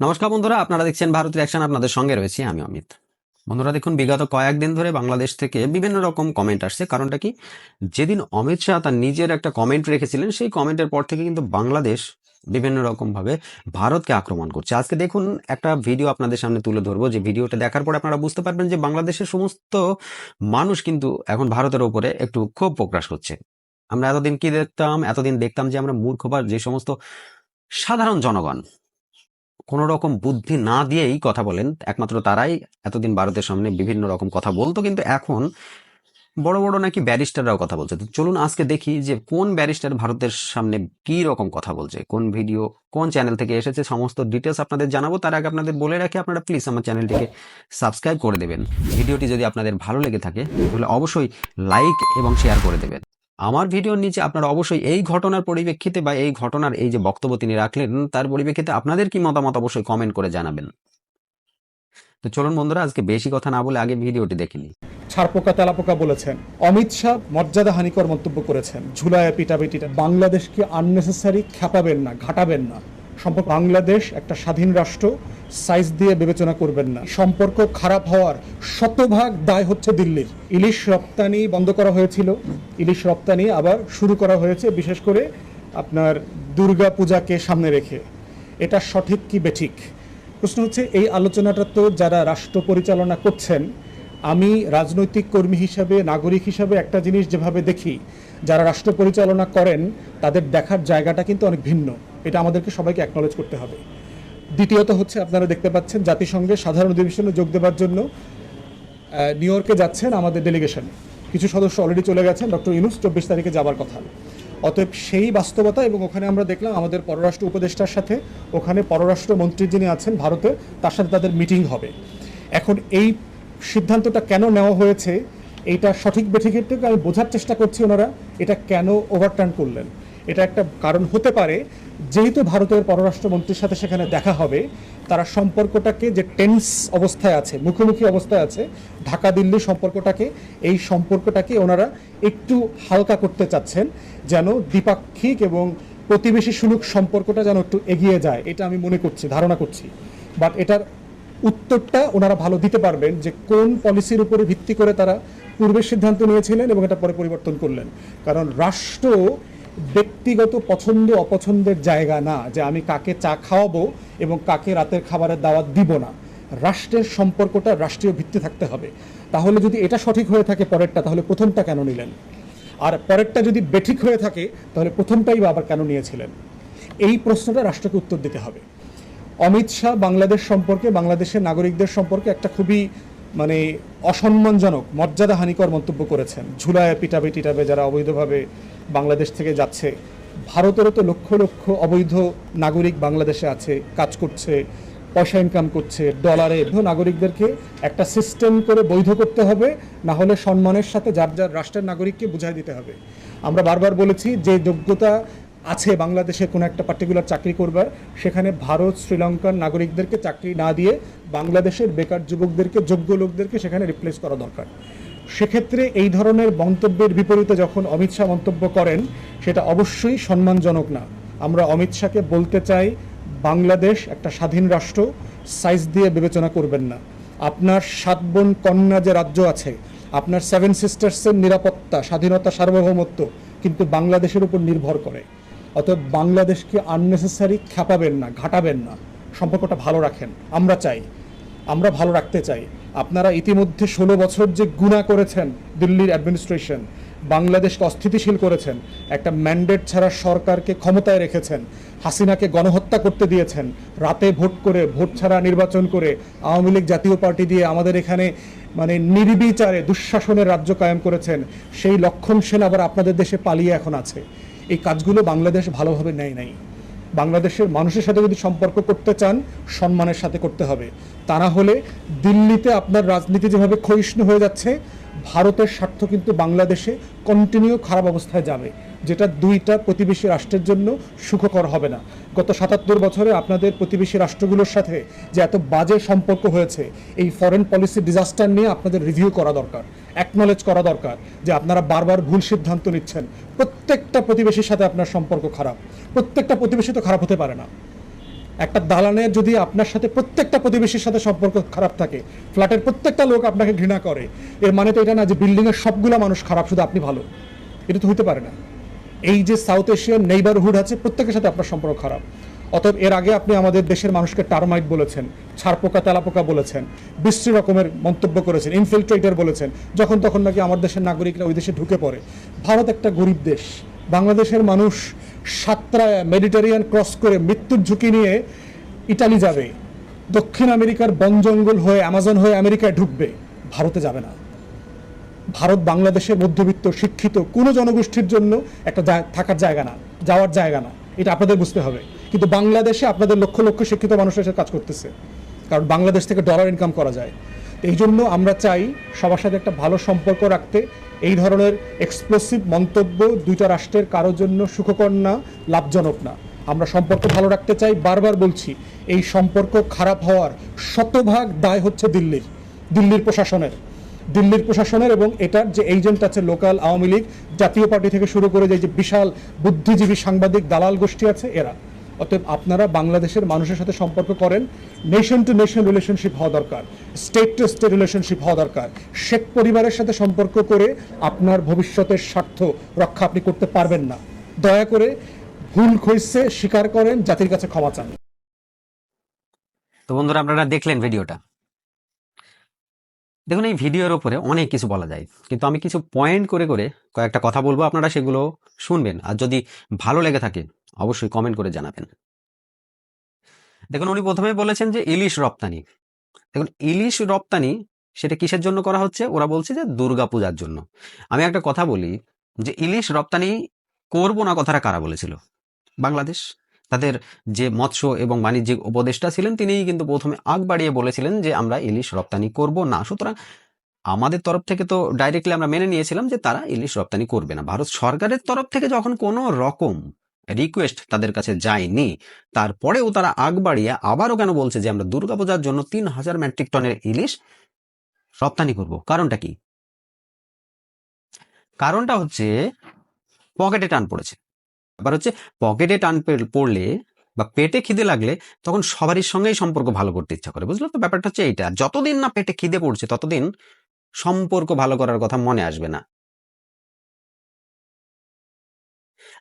নমস্কার বন্ধুরা, আপনারা দেখছেন ভারতের অ্যাকশন আপনাদের সঙ্গে রয়েছে আমি অমিত। বন্ধুরা, দেখুন, বিগত কয়েকদিন ধরে বাংলাদেশ থেকে বিভিন্ন রকম কমেন্ট আসছে। কারণটা কি? যেদিন অমিত শাহ তার নিজের একটা কমেন্ট রেখেছিলেন, সেই কমেন্টের পর থেকে কিন্তু বাংলাদেশ বিভিন্ন রকম ভাবে ভারতকে আক্রমণ করছে। আজকে দেখুন, একটা ভিডিও আপনাদের সামনে তুলে ধরবো। যে ভিডিওটা দেখার পর আপনারা বুঝতে পারবেন যে বাংলাদেশের সমস্ত মানুষ কিন্তু এখন ভারতের উপরে একটু ক্ষোভ প্রকাশ করছে। আমরা এতদিন কি দেখতাম? এতদিন দেখতাম যে আমরা মূর্খ বা যে সমস্ত সাধারণ জনগণ কোনো রকম বুদ্ধি না দিয়েই কথা বলেন। একমাত্র তারাই এতদিন ভারতের সামনে বিভিন্ন রকম কথা বলতো, কিন্তু এখন বড় বড় নাকি ব্যারিস্টাররাও কথা বলছে। তো চলুন আজকে দেখি যে কোন ব্যারিস্টার ভারতের সামনে কি রকম কথা বলছে, কোন ভিডিও, কোন চ্যানেল থেকে এসেছে, সমস্ত ডিটেলস আপনাদের জানাব। তার আগে আপনাদের বলে রাখি, আপনারা প্লিজ আমার চ্যানেলটিকে সাবস্ক্রাইব করে দেবেন। ভিডিওটি যদি আপনাদের ভালো লেগে থাকে, তাহলে অবশ্যই লাইক এবং শেয়ার করে দেবেন। আমার ভিডিওর নিচে আপনারা অবশ্যই এই ঘটনার পরিপ্রেক্ষিতে বা এই ঘটনার এই যে বক্তব্য তিনি রাখলেন, তার পরিপ্রেক্ষিতে আপনাদের কি মতামত অবশ্যই কমেন্ট করে জানাবেন। তো চলুন বন্ধুরা, আজকে বেশি কথা না বলে আগে ভিডিওটি দেখে নিই। ছাড়পোকা তেলাপোকা বলেছেন। অমিত শাহ মর্যাদা হানিকর মন্তব্য করেছেন। ঝুলায় পিটাপিটিটা। বাংলাদেশকে আননেসেসারি খেপাবেন না, ঘাটাবেন না। সম্পর্ক বাংলাদেশ, একটা স্বাধীন রাষ্ট্র সাইজ দিয়ে বিবেচনা করবেন না। সম্পর্ক খারাপ হওয়ার শতভাগ দায় হচ্ছে দিল্লির। ইলিশ রপ্তানি বন্ধ করা হয়েছিল। ইলিশ রপ্তানি আবার শুরু করা হয়েছে, বিশেষ করে আপনার দুর্গা পূজাকে সামনে রেখে। এটা সঠিক কি বেঠিক? প্রশ্ন হচ্ছে, এই আলোচনাটা তো যারা রাষ্ট্র পরিচালনা করছেন, আমি রাজনৈতিক কর্মী হিসাবে, নাগরিক হিসাবে একটা জিনিস যেভাবে দেখি, যারা রাষ্ট্র পরিচালনা করেন, তাদের দেখার জায়গাটা কিন্তু অনেক ভিন্ন। এটা আমাদেরকে সবাইকে অ্যাকনলেজ করতে হবে। দ্বিতীয়ত হচ্ছে, আপনারা দেখতে পাচ্ছেন জাতিসংঘের সাধারণ অধিবেশনে যোগ দেওয়ার জন্য নিউ ইয়র্কে যাচ্ছেন আমাদের ডেলিগেশন কিছু সদস্য অলরেডি চলে গেছেন ডক্টর ইউনুস চব্বিশ তারিখে যাবার কথা। অতএব সেই বাস্তবতা এবং ওখানে আমরা দেখলাম আমাদের পররাষ্ট্র উপদেষ্টার সাথে, ওখানে পররাষ্ট্র মন্ত্রী যিনি আছেন ভারতে, তার সাথে তাদের মিটিং হবে। এখন এই সিদ্ধান্তটা কেন নেওয়া হয়েছে এইটা সঠিক বেঠিকের থেকে আমি বোঝার চেষ্টা করছি ওনারা, এটা কেন ওভারটার্ন করলেন। এটা একটা কারণ হতে পারে। যেহেতু ভারতের পররাষ্ট্রমন্ত্রীর সাথে সেখানে দেখা হবে, তারা সম্পর্কটাকে যে টেন্স অবস্থায় আছে, মুখোমুখি অবস্থায় আছে, ঢাকা দিল্লি সম্পর্কটাকে, এই সম্পর্কটাকে ওনারা একটু হালকা করতে চাচ্ছেন, যেন দ্বিপাক্ষিক এবং প্রতিবেশী সুলুক সম্পর্কটা যেন একটু এগিয়ে যায়, এটা আমি মনে করছি, ধারণা করছি। বাট এটার উত্তরটা ওনারা ভালো দিতে পারবেন যে কোন পলিসির উপরে ভিত্তি করে তারা পূর্বের সিদ্ধান্ত নিয়েছিলেন এবং এটা পরে পরিবর্তন করলেন। কারণ রাষ্ট্র ব্যক্তিগত পছন্দ, অপছন্দের জায়গা না যে আমি কাকে চা খাওয়াবো এবং কাকে রাতের খাবারের দাওয়াত দিব না। রাষ্ট্রের সম্পর্কটা রাষ্ট্রীয় ভিত্তি থাকতে হবে। তাহলে যদি এটা সঠিক হয়ে থাকে পরেরটা, তাহলে প্রথমটা কেন নিলেন? আর পরেরটা যদি বেঠিক হয়ে থাকে, তাহলে প্রথমটাই বা আবার কেন নিয়েছিলেন? এই প্রশ্নটা রাষ্ট্রকে উত্তর দিতে হবে। অমিত শাহ বাংলাদেশ সম্পর্কে, বাংলাদেশের নাগরিকদের সম্পর্কে একটা খুবই মানে অসম্মানজনক মর্যাদা হানিকর মন্তব্য করেছেন। ঝুলায় পিটাবে টিটাবে যারা অবৈধভাবে বাংলাদেশ থেকে যাচ্ছে। ভারতেরও তো লক্ষ লক্ষ অবৈধ নাগরিক বাংলাদেশে আছে, কাজ করছে, পয়সা ইনকাম করছে ডলারে নাগরিকদেরকে একটা সিস্টেম করে বৈধ করতে হবে, না হলে সম্মানের সাথে যার যার রাষ্ট্রের নাগরিককে বুঝাই দিতে হবে। আমরা বারবার বলেছি, যে যোগ্যতা আছে বাংলাদেশে কোনো একটা পার্টিকুলার চাকরি করবার, সেখানে ভারত, শ্রীলঙ্কার নাগরিকদেরকে চাকরি না দিয়ে বাংলাদেশের বেকার যুবকদেরকে, যোগ্য লোকদেরকে সেখানে রিপ্লেস করা দরকার। সেক্ষেত্রে এই ধরনের মন্তব্যের বিপরীতে যখন অমিত শাহ মন্তব্য করেন, সেটা অবশ্যই সম্মানজনক না। আমরা অমিত শাহকে বলতে চাই, বাংলাদেশ একটা স্বাধীন রাষ্ট্র সাইজ দিয়ে বিবেচনা করবেন না। আপনার সাত বোন কন্যা যে রাজ্য আছে, আপনার সেভেন সিস্টার্সের নিরাপত্তা, স্বাধীনতা, সার্বভৌমত্ব কিন্তু বাংলাদেশের উপর নির্ভর করে। অতএব বাংলাদেশকে আননেসেসারি খ্যাপাবেন না, ঘাটাবেন না। সম্পর্কটা ভালো রাখেন। আমরা চাই, আমরা ভালো রাখতে চাই। আপনারা ইতিমধ্যে ষোলো বছর যে গুণা করেছেন দিল্লির অ্যাডমিনিস্ট্রেশন বাংলাদেশকে অস্থিতিশীল করেছেন, একটা ম্যান্ডেট ছাড়া সরকারকে ক্ষমতায় রেখেছেন, হাসিনাকে গণহত্যা করতে দিয়েছেন, রাতে ভোট করে, ভোট ছাড়া নির্বাচন করে আওয়ামী লীগ জাতীয় পার্টি দিয়ে আমাদের এখানে মানে নির্বিচারে দুঃশাসনের রাজ্য কায়েম করেছেন, সেই লক্ষণ সেন আবার আপনাদের দেশে পালিয়ে এখন আছে। এই কাজগুলো বাংলাদেশ ভালোভাবে নেয় নাই। বাংলাদেশের মানুষের সাথে যদি সম্পর্ক করতে চান, সম্মানের সাথে করতে হবে। তা না হলে দিল্লিতে আপনার রাজনীতি যেভাবে ক্ষয়িষ্ণু হয়ে যাচ্ছে ভারতের স্বার্থ কিন্তু বাংলাদেশে কন্টিনিউ খারাপ অবস্থায় যাবে, যেটা দুইটা প্রতিবেশী রাষ্ট্রের জন্য সুখকর হবে না। গত সাতাত্তর বছরে আপনাদের প্রতিবেশী রাষ্ট্রগুলোর সাথে যে এত বাজে সম্পর্ক হয়েছে, এই ফরেন পলিসি ডিজাস্টার নিয়ে আপনাদের রিভিউ করা দরকার অ্যাকনলেজ করা দরকার যে আপনারা বারবার ভুল সিদ্ধান্ত নিচ্ছেন। প্রত্যেকটা প্রতিবেশীর সাথে আপনার সম্পর্ক খারাপ, প্রত্যেকটা প্রতিবেশী তো খারাপ হতে পারে না। একটা দালানের যদি আপনার সাথে প্রত্যেকটা প্রতিবেশীর সাথে সম্পর্ক খারাপ থাকে, ফ্ল্যাটের প্রত্যেকটা লোক আপনাকে ঘৃণা করে, এর মানে তো এটা না যে বিল্ডিংয়ের সবগুলো মানুষ খারাপ, শুধু আপনি ভালো। এটা তো হতে পারে না। এই যে সাউথ এশিয়ান নেইবারহুড আছে, প্রত্যেকের সাথে আপনার সম্পর্ক খারাপ। অতএব এর আগে আপনি আমাদের দেশের মানুষকে টার্মাইট বলেছেন ছারপোকা তেলাপোকা বলেছেন বিশ্রী রকমের মন্তব্য করেছেন ইনফিল্ট্রেটার বলেছেন, যখন তখন নাকি আমার দেশের নাগরিকরা ওই দেশে ঢুকে পড়ে। ভারত একটা গরিব দেশ। বাংলাদেশের মানুষ সাতটায় মেডিটেরিয়ান ক্রস করে মৃত্যুর ঝুঁকি নিয়ে ইটালি যাবে। দক্ষিণ আমেরিকার বন জঙ্গল হয়ে অ্যামাজন হয়ে আমেরিকায় ঢুকবে। ভারতে যাবে না। ভারত বাংলাদেশের মধ্যবিত্ত, শিক্ষিত, কোনো জনগোষ্ঠীর জন্য একটা থাকার জায়গা না, যাওয়ার জায়গা না। এটা আপনাদের বুঝতে হবে। কিন্তু বাংলাদেশে আপনাদের লক্ষ লক্ষ শিক্ষিত মানুষ এসে কাজ করতেছে। কারণ বাংলাদেশ থেকে ডলার ইনকাম করা যায়। এই জন্য আমরা চাই সবার সাথে একটা ভালো সম্পর্ক রাখতে এই ধরনের এক্সপ্লোসিভ মন্তব্য দুইটা রাষ্ট্রের কারোর জন্য সুখকর না, লাভজনক না। আমরা সম্পর্ক ভালো রাখতে চাই, বারবার বলছি, এই সম্পর্ক খারাপ হওয়ার শতভাগ দায় হচ্ছে দিল্লির দিল্লির প্রশাসনের। দিল্লির প্রশাসনের এবং এটার যে এজেন্ট আছে লোকাল আওয়ামী লীগ, জাতীয় পার্টি থেকে শুরু করে যে যে বিশাল বুদ্ধিজীবী সাংবাদিক দালাল গোষ্ঠী আছে, এরা। অতএব আপনারা বাংলাদেশের মানুষের সাথে সম্পর্ক করেন। নেশন টু নেশন রিলেশনশিপ হওয়া দরকার। স্টেট টু স্টেট রিলেশনশিপ হওয়া দরকার। শেখ পরিবারের সাথে সম্পর্ক করে আপনার ভবিষ্যতের স্বার্থ রক্ষা আপনি করতে পারবেন না। দয়া করে ভুল খুঁজছে স্বীকার করেন, জাতির কাছে ক্ষমা চান। তো বন্ধুরা, আপনারা দেখলেন ভিডিওটা। দেখুন, এই ভিডিওর ওপরে অনেক কিছু বলা যায়। কিন্তু আমি কিছু পয়েন্ট করে করে কয়েকটা কথা বলব, আপনারা সেগুলো শুনবেন। আর যদি ভালো লেগে থাকে অবশ্যই কমেন্ট করে জানাবেন। দেখুন, উনি প্রথমে বলেছেন যে ইলিশ রপ্তানি। দেখুন, ইলিশ রপ্তানি সেটা কিসের জন্য করা হচ্ছে? ওরা বলছে যে দুর্গা পূজার জন্য। আমি একটা কথা বলি যে ইলিশ রপ্তানি করব না কথাটা কারা বলেছিল? বাংলাদেশ। তাদের যে মৎস্য এবং বাণিজ্যিক উপদেষ্টা ছিলেন, তিনিই কিন্তু প্রথমে আগ বাড়িয়ে বলেছিলেন যে আমরা ইলিশ রপ্তানি করব না। সুতরাং আমাদের তরফ থেকে তো ডাইরেক্টলি আমরা মেনে নিয়েছিলাম যে তারা ইলিশ রপ্তানি করবে না। ভারত সরকারের তরফ থেকে যখন কোনো রকম রিকোয়েস্ট তাদের কাছে যায়নি। তারপরেও তারা আগ বাড়িয়ে আবারও কেন বলছে যে আমরা দুর্গাপূজার জন্য তিন হাজার মেট্রিক টনের ইলিশ রপ্তানি করব? কারণটা কি? কারণটা হচ্ছে পকেটে টান পড়েছে। ব্যাপার হচ্ছে পকেটে টান পড়লে বা পেটে খিদে লাগলে তখন সবারই সঙ্গেই সম্পর্ক ভালো করতে ইচ্ছা করে, বুঝলো তো? ব্যাপারটা হচ্ছে এইটা। যতদিন না পেটে খিদে পড়ছে ততদিন সম্পর্ক ভালো করার কথা মনে আসবে না।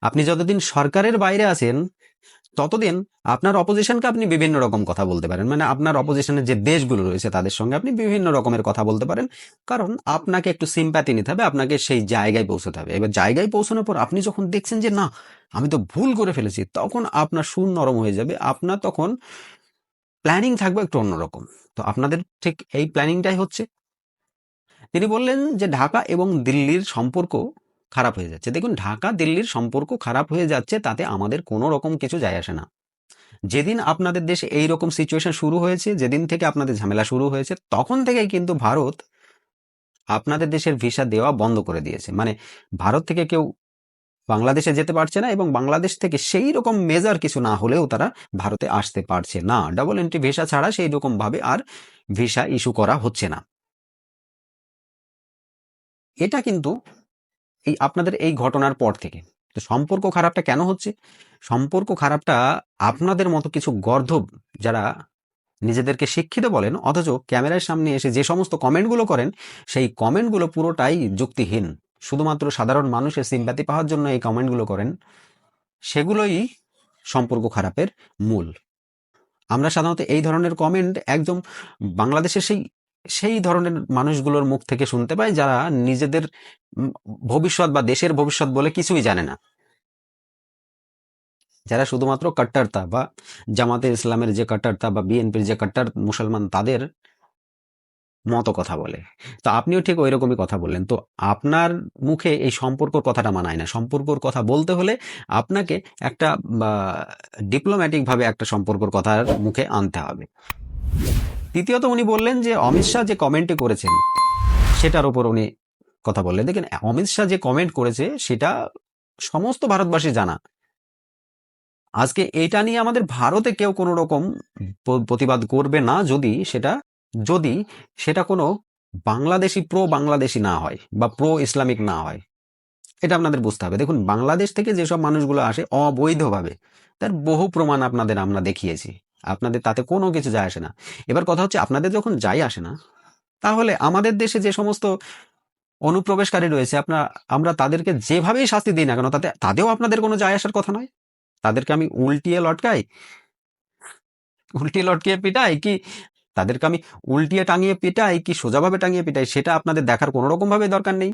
আপনি যতদিন সরকারের বাইরে আছেন ততদিন আপনার অপোজিশনকে আপনি বিভিন্ন রকম কথা বলতে পারেন। মানে আপনার অপোজিশনের যে দেশগুলো রয়েছে তাদের সঙ্গে আপনি বিভিন্ন রকমের কথা বলতে পারেন। কারণ আপনাকে একটু সিম্প্যাথি নিতে হবে আপনাকে সেই জায়গায় পৌঁছতে হবে। এবার জায়গায় পৌঁছানোর পর আপনি যখন দেখছেন যে না আমি তো ভুল করে ফেলেছি তখন আপনার সুর নরম হয়ে যাবে। আপনার তখন প্ল্যানিং থাকবে একটু অন্যরকম তো আপনাদের ঠিক এই প্ল্যানিংটাই হচ্ছে। তিনি বললেন যে ঢাকা এবং দিল্লির সম্পর্ক খারাপ হয়ে যাচ্ছে। দেখুন, ঢাকা, দিল্লির সম্পর্ক খারাপ হয়ে যাচ্ছে, তাতে আমাদের কোনো রকম কিছু যায় আসে না। যেদিন আপনাদের দেশে এই রকম সিচুয়েশন শুরু হয়েছে, যেদিন থেকে আপনাদের ঝামেলা শুরু হয়েছে, তখন থেকেই কিন্তু ভারত আপনাদের দেশের ভিসা দেওয়া বন্ধ করে দিয়েছে। মানে ভারত থেকে কেউ বাংলাদেশে যেতে পারছে না এবং বাংলাদেশ থেকে সেই রকম মেজার কিছু না হলেও তারা ভারতে আসতে পারছে না। ডাবল এন্ট্রি ভিসা ছাড়া সেই রকম ভাবে আর ভিসা ইস্যু করা হচ্ছে না। এটা কিন্তু এই আপনাদের এই ঘটনার পর থেকে। তো সম্পর্ক খারাপটা কেন হচ্ছে? সম্পর্ক খারাপটা আপনাদের মতো কিছু গর্ধব যারা নিজেদেরকে শিক্ষিত বলেন, অথচ ক্যামেরার সামনে এসে যে সমস্ত কমেন্টগুলো করেন, সেই কমেন্টগুলো পুরোটাই যুক্তিহীন। শুধুমাত্র সাধারণ মানুষের সিম্প্যাথি পাওয়ার জন্য এই কমেন্টগুলো করেন, সেগুলোই সম্পর্ক খারাপের মূল। আমরা সাধারণত এই ধরনের কমেন্ট একদম বাংলাদেশের সেই সেই ধরনের মানুষগুলোর মুখ থেকে শুনতে পাই যারা নিজেদের ভবিষ্যৎ বা দেশের ভবিষ্যৎ বলে কিছুই জানে না। যারা শুধুমাত্র কট্টারতা বা জামাতে ইসলামের যে কট্টারতা বা বিএনপির যে কট্টার মুসলমান তাদের মতো কথা বলে। তো আপনিও ঠিক ওই রকমই কথা বললেন। তো আপনার মুখে এই সম্পর্কর কথাটা মানায় না। সম্পর্কর কথা বলতে হলে আপনাকে একটা ডিপ্লোম্যাটিক ভাবে একটা সম্পর্কর কথার মুখে আনতে হবে। দ্বিতীয়ত উনি বললেন যে অমিত শাহ যে কমেন্টে করেছেন, সেটার উপর উনি কথা বললেন। দেখেন, অমিত শাহ যে কমেন্ট করেছে, সেটা সমস্ত ভারতবাসী জানা। আজকে এটা নিয়ে আমাদের ভারতে কেউ কোনো রকম প্রতিবাদ করবে না যদি সেটা যদি সেটা কোনো বাংলাদেশি প্রো বাংলাদেশি না হয় বা প্রো ইসলামিক না হয়। এটা আপনাদের বুঝতে হবে। দেখুন, বাংলাদেশ থেকে যেসব মানুষগুলো আসে অবৈধভাবে, তার বহু প্রমাণ আপনাদের আমরা দেখিয়েছি। আপনাদের তাতে কোনো কিছু যায় আসে না। এবার কথা হচ্ছে, আপনাদের যখন যাই আসে না, তাহলে আমাদের দেশে যে সমস্ত অনুপ্রবেশকারী রয়েছে আপনার আমরা তাদেরকে যেভাবেই শাস্তি দিই না কেন, তাতে তাদেরও আপনাদের কোনো যায় আসার কথা নয়? তাদেরকে আমি উল্টিয়ে লটকাই? উল্টিয়ে লটকিয়ে পিটাই কি? তাদেরকে আমি উল্টিয়ে টাঙিয়ে পিটাই কি, সোজাভাবে টাঙিয়ে পিটাই, সেটা আপনাদের দেখার কোনো রকম ভাবে দরকার নেই।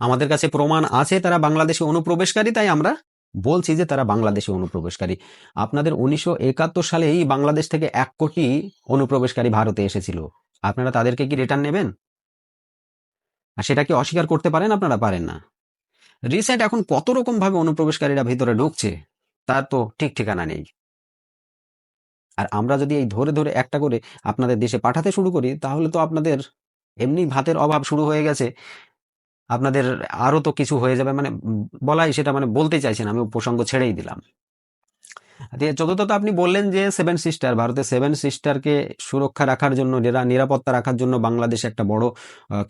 আমাদের কাছে প্রমাণ আছে, তারা বাংলাদেশে অনুপ্রবেশকারী, তাই আমরা বলছি যে তারা বাংলাদেশে অনুপ্রবেশকারী। আপনাদের উনিশশো একাত্তর সালেই বাংলাদেশ থেকে এক কোটি অনুপ্রবেশকারী ভারতে এসেছিল। আপনারা তাদেরকে কি রিটার্ন নেবেন? আর সেটা কি অস্বীকার করতে পারেন আপনারা? পারেন না। রিসেন্ট এখন কত রকম ভাবে অনুপ্রবেশকারীরা ভিতরে ঢুকছে, তার তো ঠিক ঠিকানা নেই। আর আমরা যদি এই ধরে ধরে একটা করে আপনাদের দেশে পাঠাতে শুরু করি, তাহলে তো আপনাদের এমনি ভাতের অভাব শুরু হয়ে গেছে। আপনাদের আরও তো কিছু হয়ে যাবে মানে বলাই সেটা মানে বলতে চাইছেন, আমি প্রসঙ্গ ছেড়েই দিলাম। চতুর্থত আপনি বললেন যে সেভেন সিস্টার ভারতের সেভেন সিস্টারকে সুরক্ষা রাখার জন্য নিরাপত্তা রাখার জন্য বাংলাদেশে একটা বড়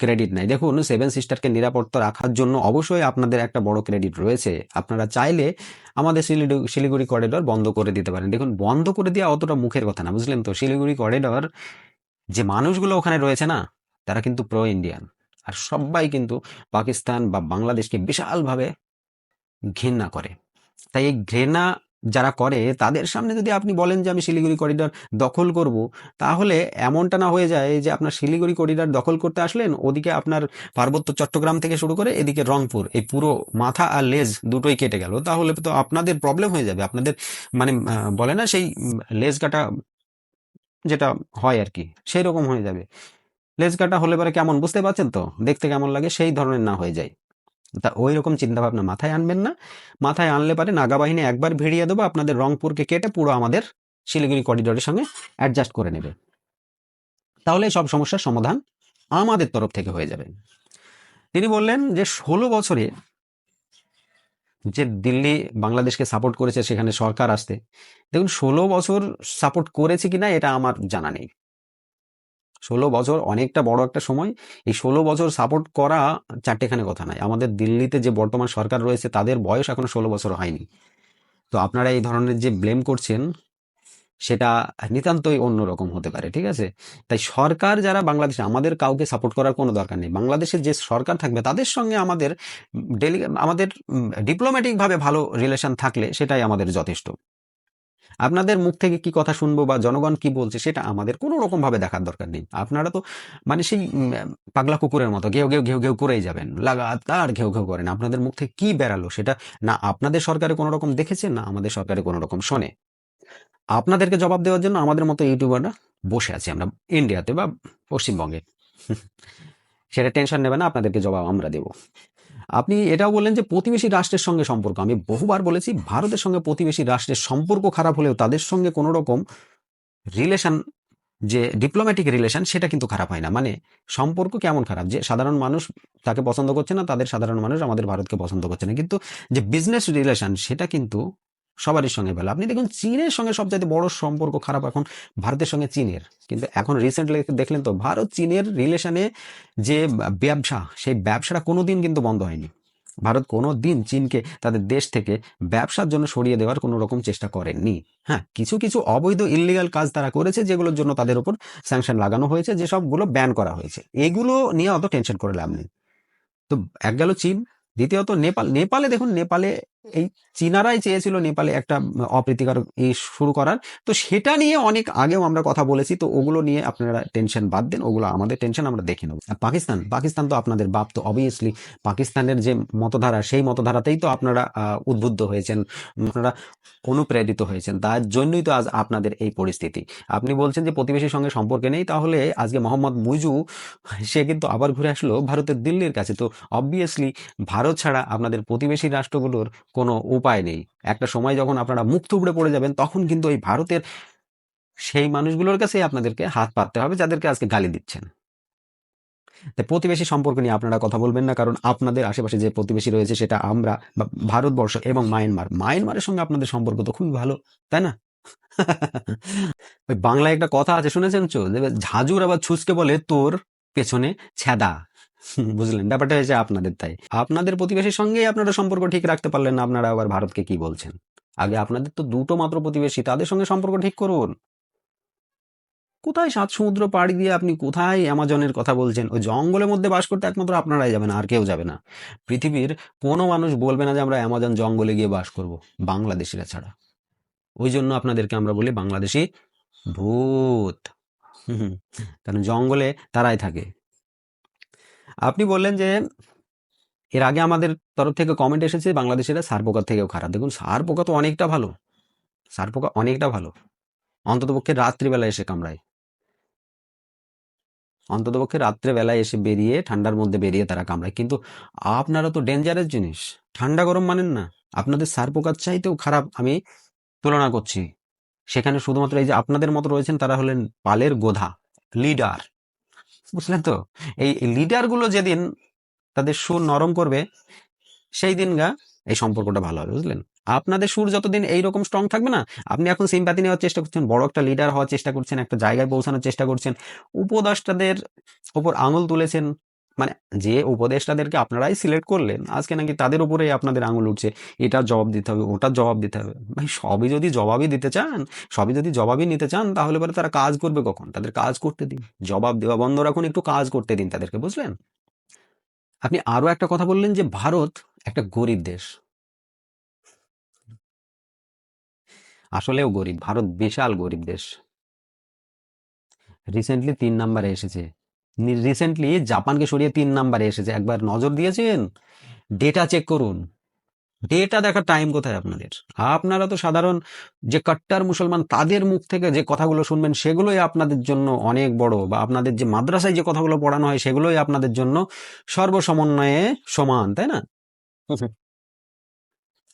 ক্রেডিট নাই দেখুন সেভেন সিস্টারকে নিরাপত্তা রাখার জন্য অবশ্যই আপনাদের একটা বড় ক্রেডিট রয়েছে। আপনারা চাইলে আমাদের শিলিগুড়ি শিলিগুড়ি করিডর বন্ধ করে দিতে পারেন। দেখুন, বন্ধ করে দেওয়া অতটা মুখের কথা না, বুঝলেন তো? শিলিগুড়ি করিডর যে মানুষগুলো ওখানে রয়েছে না, তারা কিন্তু প্রো ইন্ডিয়ান আর সবাই কিন্তু পাকিস্তান বা বাংলাদেশকে বিশালভাবে ঘৃণা করে। তাই এই ঘৃণা যারা করে, তাদের সামনে যদি আপনি বলেন যে আমি শিলিগুড়ি করিডর দখল করব, তাহলে এমনটা না হয়ে যায় যে আপনার শিলিগুড়ি করিডর দখল করতে আসলেন, ওদিকে আপনার পার্বত্য চট্টগ্রাম থেকে শুরু করে এদিকে রংপুর, এই পুরো মাথা আর লেজ দুটোই কেটে গেল। তাহলে তো আপনাদের প্রবলেম হয়ে যাবে। আপনাদের মানে বলে না সেই লেজ কাটা যেটা হয় আর কি সেই রকম হয়ে যাবে। লেজ কাটা হলে পরে কেমন? বুঝতে পারছেন তো? দেখতে কেমন লাগে? সেই ধরনের না হয়ে যায়। তা ওই রকম চিন্তা ভাবনা মাথায় আনবেন না। মাথায় আনলে পারে নাগা বাহিনী একবার ভিড়িয়ে দেবো, আপনাদের রংপুরকে কেটে পুরো আমাদের শিলিগুড়ি করিডোরের সঙ্গে অ্যাডজাস্ট করে নেবে। তাহলে সব সমস্যার সমাধান আমাদের তরফ থেকে হয়ে যাবে। তিনি বললেন যে, ষোলো বছরে যে দিল্লি বাংলাদেশকে সাপোর্ট করেছে, সেখানে সরকার আসতে, দেখুন, ষোলো বছর সাপোর্ট করেছে কিনা, এটা আমার জানা নেই। ষোলো বছর অনেকটা বড় একটা সময়। এই ষোলো বছর সাপোর্ট করা চারটেখানে কথা নাই আমাদের দিল্লিতে যে বর্তমান সরকার রয়েছে, তাদের বয়স এখনও ষোলো বছর হয়নি। তো আপনারা এই ধরনের যে ব্লেম করছেন, সেটা নিতান্তই অন্যরকম হতে পারে, ঠিক আছে? তাই সরকার যারা বাংলাদেশে, আমাদের কাউকে সাপোর্ট করার কোনো দরকার নেই। বাংলাদেশের যে সরকার থাকবে, তাদের সঙ্গে আমাদের ডেলি আমাদের ডিপ্লোম্যাটিক ভাবে ভালো রিলেশন থাকলে সেটাই আমাদের যথেষ্ট। আপনাদের মুখ থেকে কি কথা শুনব বা জনগণ কি বলছে সেটা আমাদের কোনো রকম ভাবে দেখার দরকার নেই। আপনারা তো মানে সেই পাগলা কুকুরের মতো ঘেউ ঘেউ ঘেউ ঘেউ করেই যাবেন। লাগাতার ঘেউ ঘেউ করেন। আপনাদের মুখ থেকে কি বেরালো সেটা না আপনাদের সরকারে কোনো রকম দেখেছে, না আমাদের সরকারে কোনো রকম শোনে। আপনাদেরকে জবাব দেওয়ার জন্য আমাদের মতো ইউটিউবাররা বসে আছি আমরা ইন্ডিয়াতে বা পশ্চিমবঙ্গে। সেটা টেনশন নেবে না, আপনাদেরকে জবাব আমরা দেব। আপনি এটাও বললেন যে প্রতিবেশী রাষ্ট্রের সঙ্গে সম্পর্ক। আমি বহুবার বলেছি, ভারতের সঙ্গে প্রতিবেশী রাষ্ট্রের সম্পর্ক খারাপ হলেও তাদের সঙ্গে কোনো রকম রিলেশন যে ডিপ্লোম্যাটিক রিলেশন সেটা কিন্তু খারাপ হয় না। মানে সম্পর্ক কেমন খারাপ? যে সাধারণ মানুষ তাকে পছন্দ করছে না, তাদের সাধারণ মানুষ আমাদের ভারতকে পছন্দ করছে না। কিন্তু যে বিজনেস রিলেশন সেটা কিন্তু সবারই সঙ্গে ভালো আপনি দেখুন, চীনের সঙ্গে সবচাইতে বড় সম্পর্ক খারাপ এখন ভারতের সঙ্গে চীনের। কিন্তু এখন রিসেন্টলি দেখলেন তো, ভারত চীনের রিলেশনে যে ব্যবসা, সেই ব্যবসাটা কোনো দিন কিন্তু বন্ধ হয়নি। ভারত কোনো দিন চীনকে তাদের দেশ থেকে ব্যবসার জন্য সরিয়ে দেওয়ার কোনো রকম চেষ্টা করেননি। হ্যাঁ কিছু কিছু অবৈধ ইলিগাল কাজ তারা করেছে, যেগুলোর জন্য তাদের উপর স্যাংশন লাগানো হয়েছে যেসবগুলো ব্যান করা হয়েছে। এগুলো নিয়ে অত টেনশন করে লাভ নেই। তো এক গেল চীন, দ্বিতীয়ত নেপাল। নেপালে দেখুন, নেপালে এই চীনারাই চেয়েছিল নেপালে একটা অপ্রীতিকর শুরু করার। তো সেটা নিয়ে অনেক আগেও আমরা কথা বলেছি। তো ওগুলো নিয়ে আপনারা টেনশন বাদ দেন। ওগুলো আমাদের টেনশন আমরা দেখে নেব। পাকিস্তান? পাকিস্তান তো আপনাদের বাপ তো অবভিয়াসলি পাকিস্তানের যে মতধারা, সেই মতধারাতেই তো আপনারা উদ্বুদ্ধ হয়েছেন। আপনারা অনুপ্রেরিত হয়েছেন। তার জন্যই তো আজ আপনাদের এই পরিস্থিতি। আপনি বলছেন যে প্রতিবেশীর সঙ্গে সম্পর্কে নেই, তাহলে আজকে মোহাম্মদ মুজু, সে কিন্তু আবার ঘুরে আসলো ভারতের দিল্লির কাছে। তো অবভিয়াসলি ভারত ছাড়া আপনাদের প্রতিবেশী রাষ্ট্রগুলোর কোনো উপায় নেই। একটা সময় যখন আপনারা মুখ থুবড়ে পড়ে যাবেন, তখন কিন্তু এই ভারতের সেই মানুষগুলোর কাছে আপনাদেরকে হাত পাততে হবে, যাদেরকে আজকে গালি দিচ্ছেন। প্রতিবেশী সম্পর্ক নিয়ে আপনারা কথা বলবেন না, কারণ আপনাদের আশেপাশে যে প্রতিবেশী রয়েছে সেটা আমরা ভারতবর্ষ এবং মায়ানমার। মায়ানমারের সঙ্গে আপনাদের সম্পর্ক তো খুবই ভালো, তাই না? ওই বাংলায় একটা কথা আছে, শুনেছেন চো? যে ঝাজুর আবার ছুচকে বলে, তোর পেছনে ছেদা। বুঝলেন, ব্যাপারটা হয়েছে আপনাদের তাই। আপনাদের প্রতিবেশীর সঙ্গেই আপনারা সম্পর্ক ঠিক রাখতে পারলেন না, আপনারা আবার ভারতকে কি বলছেন? আগে আপনাদের তো দুটো মাত্র প্রতিবেশী, তাদের সঙ্গে সম্পর্ক ঠিক করুন। কোথায় সাত সমুদ্র পাড়ি দিয়ে আপনি কোথায় অ্যামাজনের কথা বলছেন? ওই জঙ্গলের মধ্যে বাস করতে একমাত্র আপনারাই যাবেন, আর কেউ যাবে না। পৃথিবীর কোনো মানুষ বলবে না যে আমরা অ্যামাজন জঙ্গলে গিয়ে বাস করব, বাংলাদেশিরা ছাড়া। ওই জন্য আপনাদেরকে আমরা বলি বাংলাদেশি ভূত। কারণ জঙ্গলে তারাই থাকে। আপনি বললেন যে, এর আগে আমাদের তরফ থেকে কমেন্ট এসেছে বাংলাদেশের সার পোকার থেকেও খারাপ। দেখুন, সার পোকা তো অনেকটা ভালো। সার পোকা অনেকটা ভালো। অন্ততপক্ষে রাত্রিবেলা এসে কামড়ায়। অন্ততপক্ষে রাত্রেবেলায় এসে বেরিয়ে, ঠান্ডার মধ্যে বেরিয়ে তারা কামড়ায়। কিন্তু আপনারা তো ডেঞ্জারাস জিনিস। ঠান্ডা গরম মানেন না। আপনাদের সার পোকার চাইতেও খারাপ আমি তুলনা করছি। সেখানে শুধুমাত্র এই যে আপনাদের মতো রয়েছেন তারা হলেন পালের গোধা লিডার বুঝলেন তো? এই লিডারগুলো যেদিন তাদের সুর নরম করবে, সেই দিন গা এই সম্পর্কটা ভালো হবে, বুঝলেন? আপনাদের সুর যতদিন এইরকম স্ট্রং থাকবে না, আপনি এখন সিম্পাতি নেওয়ার চেষ্টা করছেন, বড় একটা লিডার হওয়ার চেষ্টা করছেন, একটা জায়গায় পৌঁছানোর চেষ্টা করছেন, উপদেষ্টাদের ওপর আঙুল তুলেছেন মানে যে উপদেষ্টাদেরকে আপনারাই সিলেক্ট করলেন, আজকে নাকি তাদের উপরেই আপনাদের আঙুল উঠছে এটার জবাব দিতে হবে ওটার জবাব দিতে হবে। ভাই, সবই যদি জবাবই দিতে চান, সবই যদি জবাবই নিতে চান, তাহলে পরে তারা কাজ করবে কখন? তাদের কাজ করতে দিন। জবাব দেওয়া বন্ধ রাখুন, একটু কাজ করতে দিন তাদেরকে, বুঝলেন? আপনি আরও একটা কথা বললেন যে ভারত একটা গরিব দেশ। আসলেও গরিব, ভারত বিশাল গরিব দেশ। রিসেন্টলি তিন নাম্বারে এসেছে। রিসেন্টলি জাপানকে সরিয়ে তিন নাম্বারে এসেছে। একবার নজর দিয়েছেন? ডেটা চেক করুন। ডেটা দেখার টাইম কোথায় আপনাদের? আপনারা তো সাধারণ যে কাট্টার মুসলমান তাদের মুখ থেকে যে কথাগুলো শুনবেন সেগুলোই আপনাদের জন্য অনেক বড় বা আপনাদের যে মাদ্রাসায় যে কথাগুলো পড়ানো হয় সেগুলোই আপনাদের জন্য সর্বসমন্বয়ে সমান তাই না?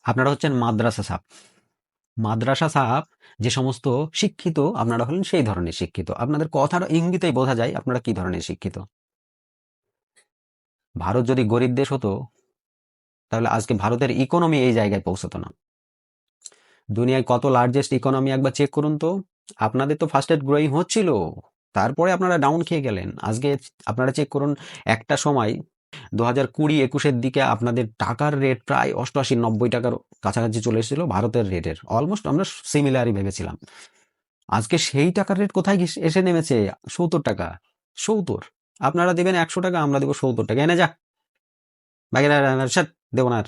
আপনারা হচ্ছেন মাদ্রাসা সাপ। মাদ্রাসা সাপ যে সমস্ত শিক্ষিত, আপনারা হলেন সেই ধরনের শিক্ষিত। আপনাদের কথার ইঙ্গিতেই বোঝা যায় আপনারা কি ধরনের শিক্ষিত। ভারত যদি গরিব দেশ হতো, তাহলে আজকে ভারতের ইকোনমি এই জায়গায় পৌঁছতো না। দুনিয়ায় কত লার্জেস্ট ইকোনমি একবার চেক করুন তো। আপনাদের তো ফার্স্ট এড গ্রোয়িং হচ্ছিল, তারপরে আপনারা ডাউন খেয়ে গেলেন। আজকে আপনারা চেক করুন একটা সময় দু হাজার কুড়ি একুশের দিকে আপনাদের টাকার রেট প্রায় অষ্টআশি নব্বই টাকার কাছাকাছি চলে এসেছিল ভারতের রেটের অলমোস্ট আমরা সিমিলারই ভেবেছিলাম। আজকে সেই টাকার রেট কোথায় এসে নেমেছে? সত্তর টাকা। সত্তর। আপনারা দেবেন একশো টাকা, আমরা দেবো সত্তর টাকা। এনে যা স্যার দেবো না আর।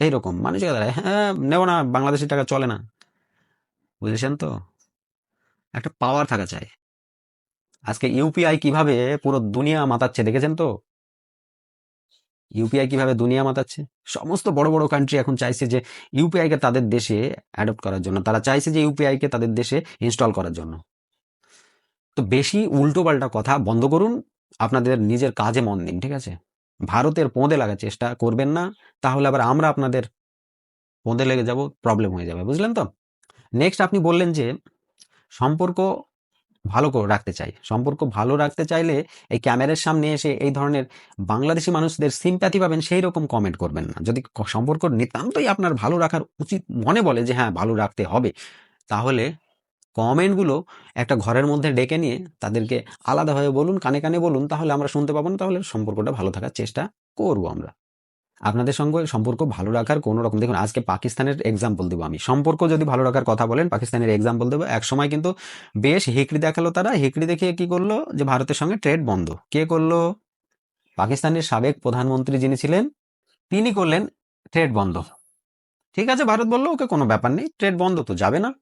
এইরকম। মানুষ দাঁড়ায় হ্যাঁ নেব না, বাংলাদেশের টাকা চলে না। বুঝেছেন তো? একটা পাওয়ার থাকা চাই। আজকে ইউপিআই কীভাবে পুরো দুনিয়া মাতাচ্ছে, দেখেছেন তো? ইউপিআই কীভাবে দুনিয়া মাতাচ্ছে? সমস্ত বড় বড় কান্ট্রি এখন চাইছে যে ইউপিআইকে তাদের দেশে অ্যাডপ্ট করার জন্য। তারা চাইছে যে ইউপিআইকে তাদের দেশে ইনস্টল করার জন্য। তো বেশি উল্টো পাল্টা কথা বন্ধ করুন। আপনাদের নিজের কাজে মন দিন, ঠিক আছে? ভারতের পোঁদে লাগার চেষ্টা করবেন না, তাহলে আবার আমরা আপনাদের পোঁদে লেগে যাব প্রবলেম হয়ে যাবে, বুঝলেন তো? নেক্সট আপনি বললেন যে সম্পর্ক ভালো করে, রাখতে চাই। সম্পর্ক ভালো রাখতে চাইলে এই ক্যামেরার সামনে এসে এই ধরনের বাংলাদেশি মানুষদের সিম্প্যাথি পাবেন সেই রকম কমেন্ট করবেন না। যদি সম্পর্ক নিতান্তই আপনার ভালো রাখার উচিত মনে বলে যে হ্যাঁ ভালো রাখতে হবে। তাহলে কমেন্টগুলো একটা ঘরের মধ্যে ডেকে নিয়ে তাদেরকে আলাদাভাবে বলুন, কানে কানে বলুন, তাহলে আমরা শুনতে পাবো না, তাহলে সম্পর্কটা ভালো থাকার চেষ্টা করব আমরা। আপনাদের সঙ্গে সম্পর্ক ভালো রাখার কোনো রকম দেখুন, আজকে পাকিস্তানের এক্সাম্পল দেবো আমি। সম্পর্ক যদি ভালো রাখার কথা বলেন, পাকিস্তানের এক্সাম্পল দেবো। এক সময় কিন্তু বেশ হিকড়ি দেখাল তারা। হিকড়ি দেখিয়ে কি করল? যে ভারতের সঙ্গে ট্রেড বন্ধ। কে করল? পাকিস্তানের সাবেক প্রধানমন্ত্রী যিনি ছিলেন, তিনি করলেন ট্রেড বন্ধ। ঠিক আছে, ভারত বলল, ওকে, কোনো ব্যাপার নেই ট্রেড বন্ধ তো যাবে না।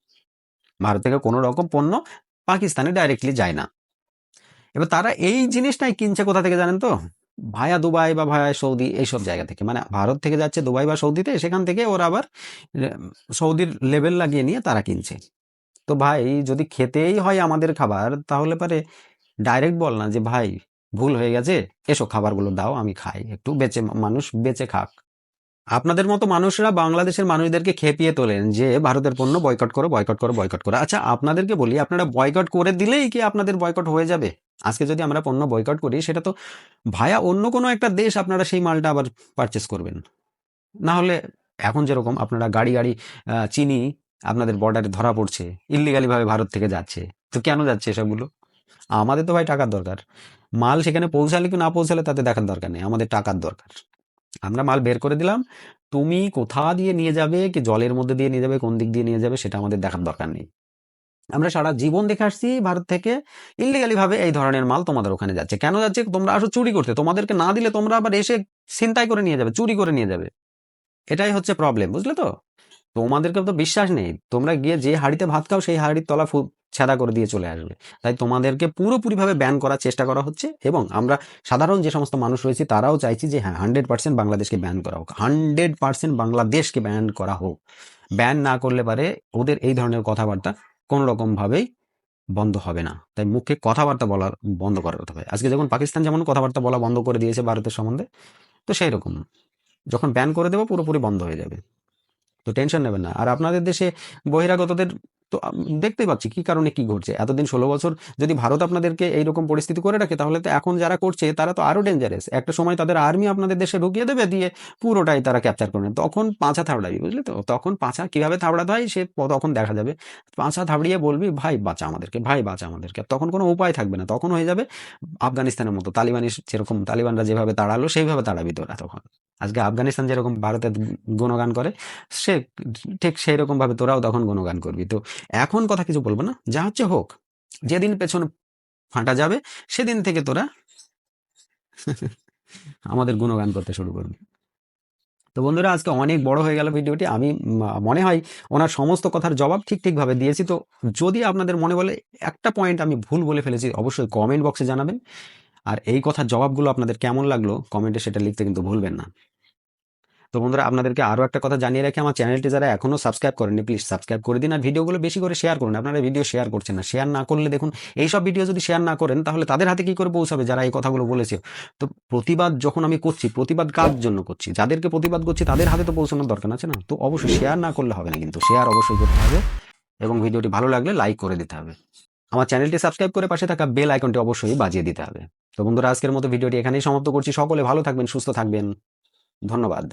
ভারত থেকে কোনো রকম পণ্য পাকিস্তানে ডাইরেক্টলি যায় না। এবার তারা এই জিনিসটাই কিনছে কোথা থেকে জানেন তো? ভায়া দুবাই বা ভায়া সৌদি এইসব জায়গা থেকে। মানে ভারত থেকে যাচ্ছে দুবাই বা সৌদিতে, সেখান থেকে ওরা আবার সৌদির লেভেল লাগিয়ে নিয়ে তারা কিনছে। তো ভাই, যদি খেতেই হয় আমাদের খাবার, তাহলে পারে ডাইরেক্ট বল না যে, ভাই, ভুল হয়ে গেছে, এসো, খাবারগুলো দাও, আমি খাই। একটু বেঁচে, মানুষ বেঁচে খাক। আপনাদের মতো মানুষরা বাংলাদেশের মানুষদেরকে খেপিয়ে তোলেন যে ভারতের পণ্য বয়কট করো বয়কট করো বয়কট করো। আচ্ছা আপনাদেরকে বলি, আপনারা বয়কট করে দিলেই কি আপনাদের বয়কট হয়ে যাবে? আজকে যদি আমরা পণ্য বয়কট করি, সেটা তো ভায়া অন্য কোনো একটা দেশ আপনারা সেই মালটা আবার পারচেস করবেন। না হলে এখন যেরকম আপনারা গাড়ি গাড়ি চিনি আপনাদের বর্ডারে ধরা পড়ছে ইলিগালি ভাবে ভারত থেকে যাচ্ছে। তো কেন যাচ্ছে এসবগুলো? আমাদের তো ভাই টাকার দরকার। মাল সেখানে পৌঁছালে কি না পৌঁছালে তাতে দেখার দরকার নেই, আমাদের টাকার দরকার। আমরা মাল বের করে দিলাম। তুমি কোথা দিয়ে নিয়ে যাবে, কি জলের মধ্যে দিয়ে নিয়ে যাবে, কোন দিক দিয়ে নিয়ে যাবে, সেটা আমাদের দেখার দরকার নেই। আমরা সারা জীবন দেখে আসছি ভারত থেকে ইলিগালি ভাবে এই ধরনের মাল তোমাদের ওখানে যাচ্ছে। কেন যাচ্ছে? তোমরা আসো চুরি করতে। তোমাদেরকে না দিলে তোমরা আবার এসে ছিনতাই করে নিয়ে যাবে, চুরি করে নিয়ে যাবে। এটাই হচ্ছে প্রবলেম বুঝলে তো? তোমাদেরকে তো বিশ্বাস নেই। তোমরা গিয়ে যে হাড়িতে ভাত খাও, সেই হাড়ির তলা ছেদা করে দিয়ে চলে আসবে। তাই তোমাদেরকে পুরোপুরিভাবে ব্যান করার চেষ্টা করা হচ্ছে এবং আমরা সাধারণ যে সমস্ত মানুষ রয়েছে তারাও চাইছি যে হ্যাঁ হান্ড্রেড পার্সেন্ট বাংলাদেশকে ব্যান করা হোক। হান্ড্রেড পার্সেন্ট বাংলাদেশকে ব্যান করা হোক। ব্যান না করলে পারে ওদের এই ধরনের কথাবার্তা কোনো রকমভাবেই বন্ধ হবে না। তাই মুখে কথাবার্তা বলার বন্ধ করার হবে আজকে যখন পাকিস্তান যেমন কথাবার্তা বলা বন্ধ করে দিয়েছে ভারতের সম্বন্ধে, তো সেই রকম। যখন ব্যান করে দেবো পুরোপুরি বন্ধ হয়ে যাবে। তো টেনশন নেবেন না। আর আপনাদের দেশে বহিরাগতদের তো আম, দেখতেই পাচ্ছি কি কারণে কি ঘটছে। এতদিন ষোলো বছর যদি ভারত আপনাদেরকে এইরকম পরিস্থিতি করে রাখে তাহলে তো এখন যারা করছে তারা তো আরও ডেঞ্জারাস একটা সময় তাদের আর্মি আপনাদের দেশে ঢুকিয়ে দেবে দিয়ে পুরোটাই তারা ক্যাপচার করবে। তখন পাঁচা থাবড়াবি বুঝলি তো? তখন পাঁচা কীভাবে থাবড়াতে হয় সে তখন দেখা যাবে। পাঁচা থাবড়িয়ে বলবি ভাই বাঁচা আমাদেরকে ভাই বাঁচা আমাদেরকে। তখন কোনো উপায় থাকবে না। তখন হয়ে যাবে আফগানিস্তানের মতো। তালিবানি যেরকম তালিবানরা যেভাবে তাড়ালো সেইভাবে তাড়াবি তোরা তখন। আজকে আফগানিস্তান যেরকম ভারতের গুণগান করে সে ঠিক সেই রকম ভাবে তোরাও তখন গুণগান করবি। তো এখন কথা কিছু বলব না, যা হচ্ছে হোক। যেদিন পেছন ফাঁটা যাবে, সেদিন থেকে তোরা আমাদের গুণগান করতে শুরু করবি। তো বন্ধুরা, আজকে অনেক বড় হয়ে গেল ভিডিওটি। আমি মনে হয় ওনার সমস্ত কথার জবাব ঠিক ঠিকভাবে দিয়েছি। তো যদি আপনাদের মনে বলে একটা পয়েন্ট আমি ভুল বলে ফেলেছি, অবশ্যই কমেন্ট বক্সে জানাবেন। আর এই কথার জবাবগুলো আপনাদের কেমন লাগল কমেন্টে সেটা লিখতে কিন্তু ভুলবেন না। তো বন্ধুরা, আপনাদেরকে আরও একটা কথা জানিয়ে রাখি আমার চ্যানেলটি যারা এখনও সাবস্ক্রাইব করেনি প্লিজ সাবস্ক্রাইব করে দিন। আর ভিডিওগুলো বেশি করে শেয়ার করুন। আপনারা ভিডিও শেয়ার করছেন না। শেয়ার না করলে দেখুন, এইসব ভিডিও যদি শেয়ার না করেন, তাহলে তাদের হাতে কি করে পৌঁছাবে যারা এই কথাগুলো বলেছে? তো প্রতিবাদ যখন আমি করছি, প্রতিবাদ কার জন্য করছি? যাদেরকে প্রতিবাদ করছি, তাদের হাতে তো পৌঁছানোর দরকার আছে না? তো অবশ্যই শেয়ার না করলে হবে না কিন্তু। শেয়ার অবশ্যই করতে হবে এবং ভিডিওটি ভালো লাগলে লাইক করে দিতে হবে। আমার চ্যানেলটি সাবস্ক্রাইব করে পাশে থাকা বেল আইকনটি অবশ্যই বাজিয়ে দিতে হবে। তো বন্ধুরা, আজকের মতো ভিডিওটি এখানেই সমাপ্ত করছি। সকলে ভালো থাকবেন, সুস্থ থাকবেন। ধন্যবাদ।